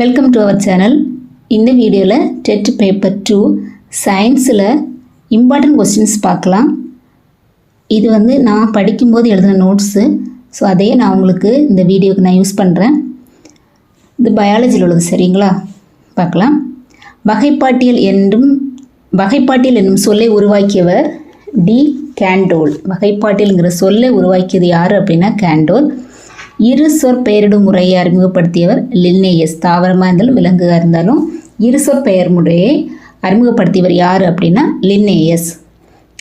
Welcome to our channel இந்த வீடியோவில் TET paper two சயின்ஸில் இம்பார்ட்டன்ட் கொஸ்டின்ஸ் பார்க்கலாம். இது வந்து நான் படிக்கும்போது எழுதின நோட்ஸு ஸோ அதையே நான் உங்களுக்கு இந்த வீடியோக்கு நான் யூஸ் பண்ணுறேன் இது பயாலஜியில் உள்ளது சரிங்களா? பார்க்கலாம். வகைப்பாட்டியல் என்றும் வகைப்பாட்டியல் என்னும் சொல்லை உருவாக்கியவர் டி கேண்டோல். வகைப்பாட்டியல்ங்கிற சொல்லை உருவாக்கியது யார் அப்படின்னா கேண்டோல். இரு சொற் பெயரிடும் முறையை அறிமுகப்படுத்தியவர் லின்னேயஸ் தாவரமாக இருந்தாலும் விலங்குகாக இருந்தாலும் இரு சொற் பெயர் முறையை அறிமுகப்படுத்தியவர் யார் அப்படின்னா லின்னேயஸ்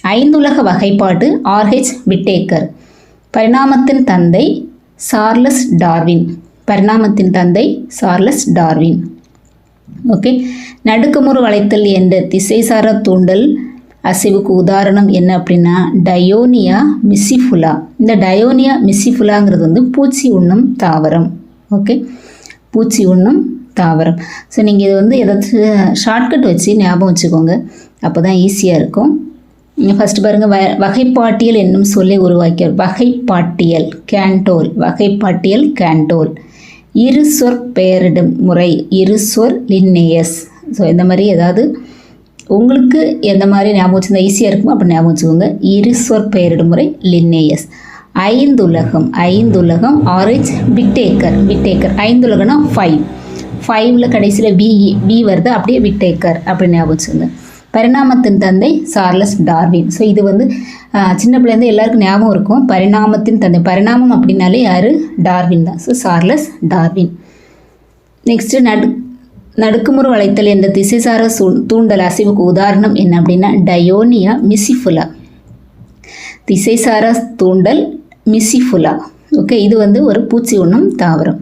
ஐந்துலக வகைப்பாடு ஆர்ஹெச் விட்டேக்கர். பரிணாமத்தின் தந்தை சார்லஸ் டார்வின். பரிணாமத்தின் தந்தை சார்லஸ் டார்வின். ஓகே. நடுக்கமுறு வளைத்தல் என்ற திசைசார தூண்டல் அசைவுக்கு உதாரணம் என்ன அப்படின்னா டயோனியா மிசிஃபுலா இந்த டயோனியா மிசிஃபுலாங்கிறது வந்து பூச்சி உண்ணும் தாவரம். ஓகே பூச்சி உண்ணும் தாவரம். ஸோ நீங்கள் இது வந்து ஏதாச்சும் ஷார்ட்கட் வச்சு ஞாபகம் வச்சுக்கோங்க. அப்போ தான் ஈஸியாக இருக்கும் ஃபஸ்ட்டு பாருங்கள் வ வகைப்பாட்டியல் என்னும் சொல்லை உருவாக்கியவர். வகைப்பாட்டியல் கேண்டோல் வகைப்பாட்டியல் கேண்டோல் இருசொற் பெயரிடும் முறை. இருசொற் லின்னேயஸ் ஸோ இந்த மாதிரி ஏதாவது உங்களுக்கு எந்த மாதிரி ஞாபகம் வச்சுருந்தா ஈஸியாக இருக்குமோ அப்படி ஞாபகம் வச்சுக்கோங்க. இரு சொற் பெயரிடும் முறை லின்னேயஸ் ஐந்துலகம் ஐந்துலகம் ஆரேஞ்ச் விட்டேக்கர் விட்டேக்கர் ஐந்துலகம்னா ஃபைவ் ஃபைவ்ல கடைசியில் வி வி வருது அப்படியே விட்டேக்கர் அப்படி ஞாபகம் வச்சுக்கோங்க. பரிணாமத்தின் தந்தை சார்லஸ் டார்வின். ஸோ இது வந்து சின்ன பிள்ளைந்து எல்லாருக்கும் ஞாபகம் இருக்கும். பரிணாமத்தின் தந்தை. பரிணாமம் அப்படின்னாலே யார்? டார்வின் தான். So Charles Darwin. நெக்ஸ்ட்டு நடு நடுக்குமுறு வளைத்தல் என்ற திசைசார சூ தூண்டல் அசைவுக்கு உதாரணம் என்ன அப்படின்னா டயோனியா மிசிஃபுலா. திசைசார தூண்டல் மிசிஃபுலா. ஓகே இது வந்து ஒரு பூச்சி உண்ணும் தாவரம்.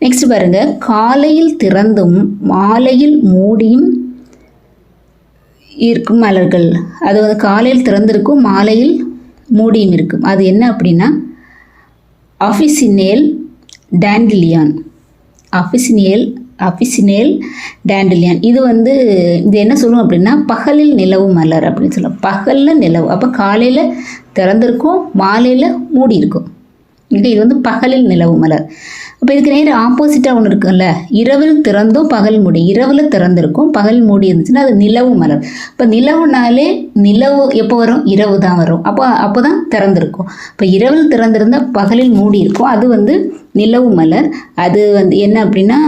நெக்ஸ்ட் பாருங்க காலையில் திறந்தும் மாலையில் மூடியும் இருக்கும் மலர்கள். அது வந்து காலையில் திறந்திருக்கும் மாலையில் மூடியும் இருக்கும். அது என்ன அப்படின்னா அஃபிசினேல் டேண்டிலியான். அஃபிசினியல் அபிசினேல் டேண்டிலியான். இது வந்து இது என்ன சொல்லுவோம் அப்படின்னா பகலில் நிலவு மலர் அப்படின்னு சொல்லுவோம் பகலில் நிலவு. அப்போ காலையில் திறந்திருக்கும் மாலையில் மூடி இருக்கும் இங்கே இது வந்து பகலில் நிலவு மலர். அப்போ இதுக்கு நேரம் ஆப்போசிட்டாக ஒன்று இருக்குல்ல இரவில் திறந்தும் பகல் மூடி. இரவில் திறந்திருக்கும் பகல் மூடி இருந்துச்சுன்னா அது நிலவு மலர். இப்போ நிலவுனாலே நிலவு எப்போ வரும்? இரவு தான் வரும். அப்போ அப்போ தான் திறந்திருக்கும். இப்போ இரவில் திறந்திருந்தால் பகலில் மூடி இருக்கும் அது வந்து நிலவு மலர். அது வந்து என்ன அப்படின்னா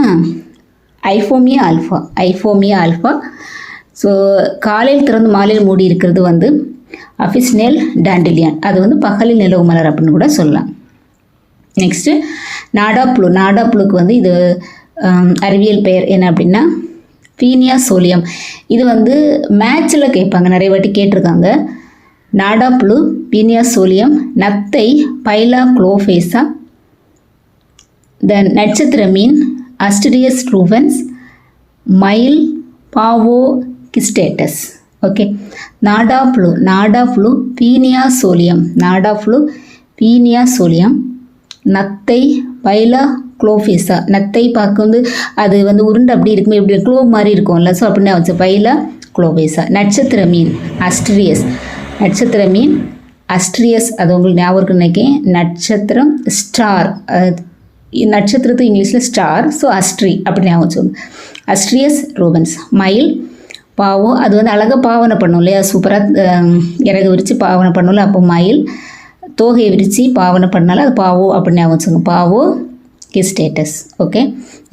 ipomoea alba ipomoea alba so காலையில் திறந்து மாலையில் மூடி இருக்கிறது வந்து அஃபிஸ்னேல் டாண்டிலியான். அது வந்து பகலில் நிலவு மலர் அப்படின்னு கூட சொல்லலாம். நெக்ஸ்ட்டு நாடாப்புழு. நாடாப்புழுக்கு வந்து இது அறிவியல் பெயர் என்ன அப்படின்னா பீனியா சோலியம். இது வந்து மேட்ச்சில் கேட்பாங்க. நிறைய வாட்டி கேட்டிருக்காங்க. நாடாப்புழு பீனியா சோலியம் நத்தை பைலா குளோஃபேஸா த நட்சத்திர மீன் அஸ்டிரியஸ் ரூவன்ஸ் மயில் பாவோ கிஸ்டேட்டஸ் ஓகே நாடா ஃப்ளூ நாடா ஃப்ளூ பீனியா சோலியம் நாடா ஃப்ளூ பீனியா சோலியம் நத்தை பைலா குளோஃபேசா நத்தை பார்க்க வந்து அது வந்து உருண்டை அப்படி இருக்குமே இப்படி க்ளோ மாதிரி இருக்கும்ல. ஸோ அப்படின்னு வச்சு பைலா குளோபேசா நட்சத்திர மீன் அஸ்ட்ரியஸ் நட்சத்திர மீன் அஸ்ட்ரியஸ் அது உங்களுக்கு ஞாபகம் இருக்குன்னு நினைக்கிறேன். நட்சத்திரம் ஸ்டார் நட்சத்திரத்து இங்கிலீஷில் ஸ்டார் ஸோ அஸ்ட்ரி அப்படி ஞாபகம் வச்சுக்கோங்க. Asterias rubens. மயில் பாவம் அது வந்து அழகாக பாவனை பண்ணும் இல்லையா? சூப்பராக இறகு விரித்து பாவனை பண்ணும்ல அப்போ மயில் தோகையை விரித்து பாவனை பண்ணாலும் அது பாவோ அப்படின்னு ஞாபகம் வச்சுக்கோங்க. பாவோ கிஸ்டேட்டஸ் ஓகே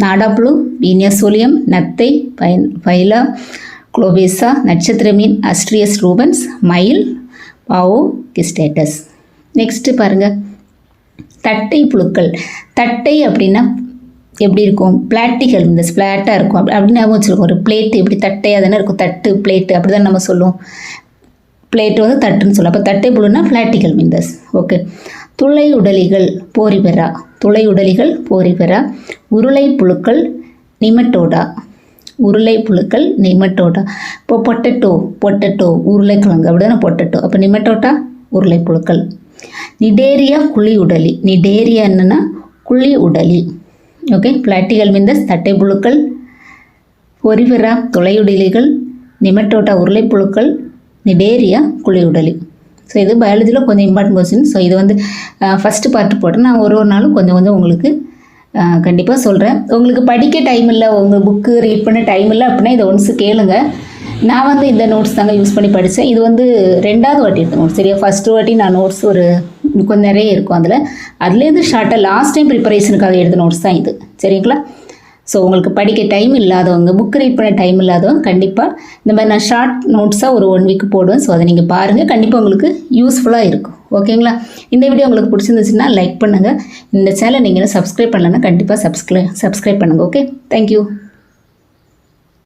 நாடாப்புழு வீனியசோலியம் நத்தை பைன் பைலா குளோபேசா நட்சத்திர மீன் அஸ்ட்ரியஸ் ரூபன்ஸ் மயில் பாவோ கிஸ்டேட்டஸ் நெக்ஸ்ட்டு பாருங்கள் தட்டை புழுக்கள். தட்டை அப்படின்னா எப்படி இருக்கும்? பிளாட்டிகள் இந்த ஃப்ளாட்டாக இருக்கும். அப்படி அப்படின்னு ஞாபகம் வச்சுருக்கோம் ஒரு பிளேட்டு எப்படி தட்டையாக தானே இருக்கும். தட்டு பிளேட்டு அப்படி தான் நம்ம சொல்லுவோம். பிளேட் வந்து தட்டுன்னு சொல்லுவோம். அப்போ தட்டை புழுன்னா பிளாட்டிகள் மீன்தஸ் ஓகே. துளை உடலிகள் போரிபெரா துளை உடலிகள் போரிபெரா உருளை புழுக்கள் நிமட்டோடா. உருளை புழுக்கள் நிமட்டோடா. இப்போ பொட்டட்டோ பொட்டட்டோ உருளைக்கிழங்கு அப்படி தானே பொட்டட்டோ. அப்போ நிமட்டோட்டா உருளை புழுக்கள். நிடேரியா குழி உடலி. நிடேரியா என்னன்னா குழி உடலி. ஓகே பிளாட்டிகள் மீந்தஸ் தட்டை புழுக்கள் பொரிவிரா துளையுடலிகள் உருளை உருளைப்புழுக்கள் நிடேரியா குழியுடலி ஸோ இது பயாலஜியில் கொஞ்சம் இம்பார்ட்டன்ட் கொஸ்டின் ஸோ இது வந்து ஃபஸ்ட்டு பார்ட் போட்டு நான் ஒரு ஒரு நாளும் கொஞ்சம் கொஞ்சம் உங்களுக்கு கண்டிப்பாக சொல்கிறேன் உங்களுக்கு படிக்க டைம் இல்லை உங்கள் புக்கு ரீட் பண்ண டைம் இல்லை அப்படின்னா இதை ஒன்ஸ் கேளுங்கள் நான் வந்து இந்த நோட்ஸ் தாங்க யூஸ் பண்ணி படித்தேன் இது வந்து ரெண்டாவது வாட்டி எடுத்த நோட்ஸ் சரியா? ஃபஸ்ட்டு வாட்டி நான் நோட்ஸ் ஒரு கொஞ்சம் நிறைய இருக்கும் அதில். அதுலேருந்து ஷார்ட்டாக லாஸ்ட் டைம் ப்ரிப்பரேஷனுக்காக எடுத்த நோட்ஸ் தான் இது. சரிங்களா? ஸோ உங்களுக்கு படிக்க டைம் இல்லாதவங்க புக் ரீட் பண்ண டைம் இல்லாதவங்க கண்டிப்பாக இந்த மாதிரி நான் ஷார்ட் நோட்ஸாக ஒரு ஒன் வீக் போடுவேன். ஸோ அதை நீங்கள் பாருங்கள் கண்டிப்பாக உங்களுக்கு யூஸ்ஃபுல்லாக இருக்கும். ஓகேங்களா? இந்த வீடியோ உங்களுக்கு பிடிச்சிருந்துச்சுன்னா லைக் பண்ணுங்கள் இந்த சேனலை நீங்கள் சப்ஸ்கிரைப் பண்ணலன்னா கண்டிப்பாக சப்ஸ்கிரை சப்ஸ்கிரைப் பண்ணுங்கள் ஓகே தேங்க்யூ